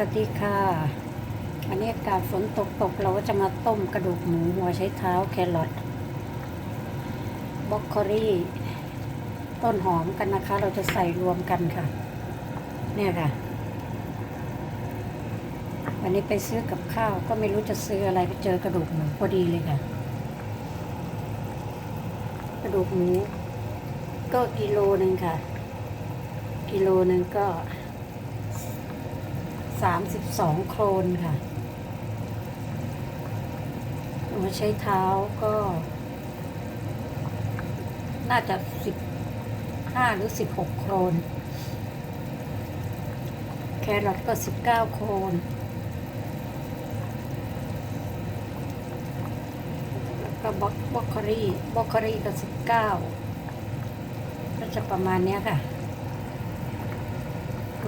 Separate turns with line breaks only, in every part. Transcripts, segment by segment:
วัสดีค่ะวันนี้อากาศฝนตกตกเราก็จะมาต้มกระดูกหมูหัวใช้เท้าแครอทบล็อกโคลี่ ต้นหอมกันนะคะ เราจะใส่รวมกันค่ะ เนี่ยค่ะ วันนี้ไปซื้อกับข้าวก็ไม่รู้จะซื้ออะไรไปเจอกระดูกหมูพอดีเลยค่ะ กระดูกหมูก็กิโลหนึ่งค่ะ กิโลหนึ่งก็ สามสิบสองโครนค่ะหัวใช้เท้าก็ น่าจะสิบห้าหรือสิบหกโครน แครอทก็สิบเก้าโครนแล้วก็บล็อกบล็อกโคลี่บล็อกโคลี่ก็สิบเก้าก็จะประมาณเนี้ยค่ะ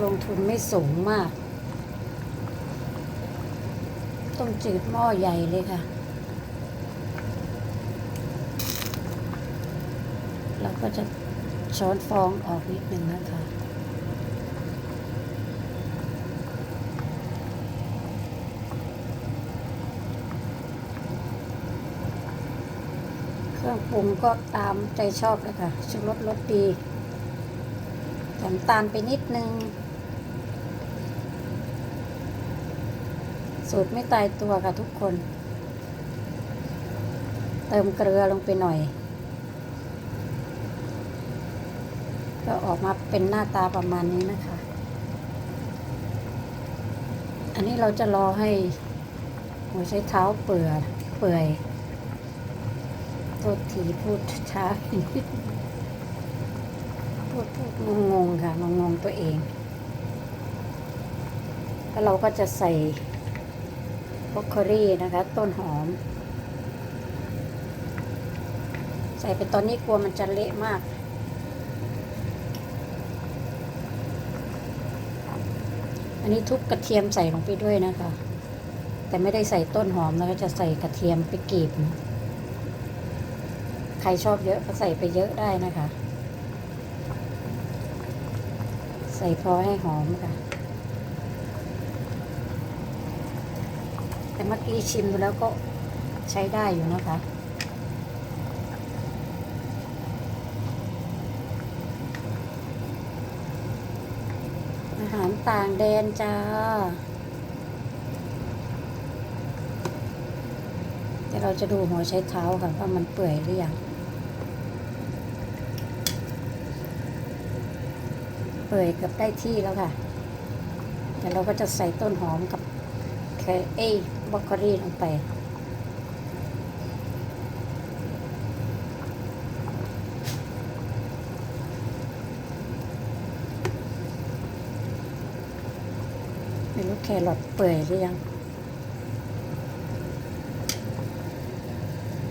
ลงทุนไม่สูงมาก ต้มจืดหม้อใหญ่เลยค่ะ เราก็จะช้อนฟองออกนิดนึงนะคะเครื่องปรุงก็ตามใจชอบเลยค่ะชูรสรสดีน้ำตาลไปนิดนึง สูตรไม่ตายตัวค่ะทุกคน เติมเกลือลงไปหน่อย ก็ออกมาเป็นหน้าตาประมาณนี้นะคะ อันนี้เราจะรอให้หัวใช้เท้าเปื่อยเปื่อยโทษทีพูดช้าพูดพูดงงๆค่ะงงๆตัวเอง แล้วเราก็จะใส่ บรอกโคลีนะคะ ต้นหอม ใส่ไปตอนนี้กลัวมันจะเละมากอันนี้ทุบกระเทียมใส่ลงไปด้วยนะคะ แต่ไม่ได้ใส่ต้นหอมนะคะจะใส่กระเทียมไปกรีบนะใครชอบเยอะก็ใส่ไปเยอะได้นะคะ ใส่พอให้หอมค่ะ แต่เมื่อกี้ชิมดูแล้วก็ใช้ได้อยู่นะคะ อาหารต่างแดนจ้า เดี๋ยวเราจะดูหัวใช้เท้าค่ะว่ามันเปื่อยหรือยัง เปื่อยเกับได้ที่แล้วค่ะ เดี๋ยวเราก็จะใส่ต้นหอมกับ แคเอ้ยบรอกโคลีลงไป ไม่รู้แครอทเปื่อยหรือยัง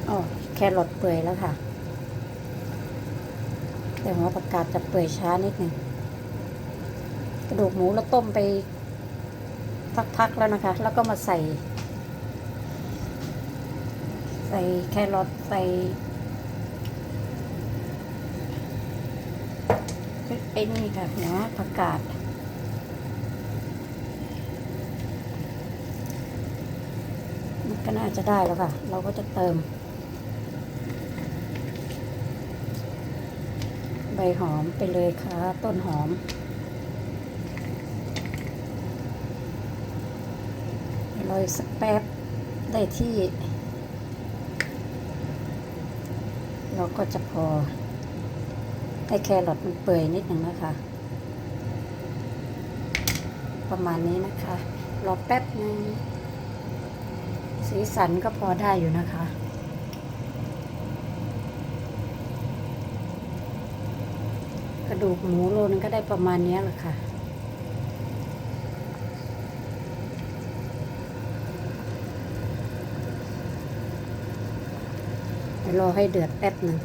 อ๋อแครอทเปื่อยแล้วค่ะ แต่หัวประกาศจะเปื่อยช้านิดหนึ่งกระดูกหมูเราต้มไป พักๆแล้วนะคะ แล้วก็มาใส่ ใส่แครอทใส่ไอ้นี่ค่ะหัวผักกาดมันก็น่าจะได้แล้วค่ะ เราก็จะเติม ใบหอมไปเลยค่ะ ต้นหอม โรยสักแป๊บได้ที่ เราก็จะพอให้แครอทมันเปื่อยนิดหนึ่งนะคะ ประมาณนี้นะคะ รอแป๊บนึงสีสันก็พอได้อยู่นะคะ กระดูกหมูโลนึงก็ได้ประมาณนี้แหละค่ะ รอให้เดือดแป๊บนึง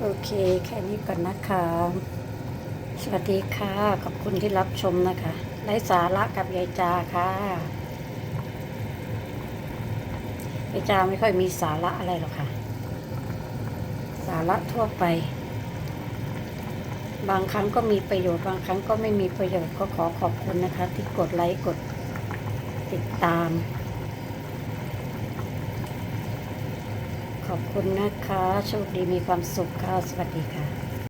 โอเค แค่นี้ก่อนนะคะ สวัสดีค่ะ ขอบคุณที่รับชมนะคะ ไร้สาระกับยายจาค่ะยายจาไม่ค่อยมีสาระอะไรหรอกค่ะ สาระทั่วไป บางครั้งก็มีประโยชน์ บางครั้งก็ไม่มีประโยชน์ก็ขอขอบคุณนะคะ ที่กดไลค์กดติดตาม ขอบคุณนะคะ โชคดีมีความสุขค่ะ สวัสดีค่ะ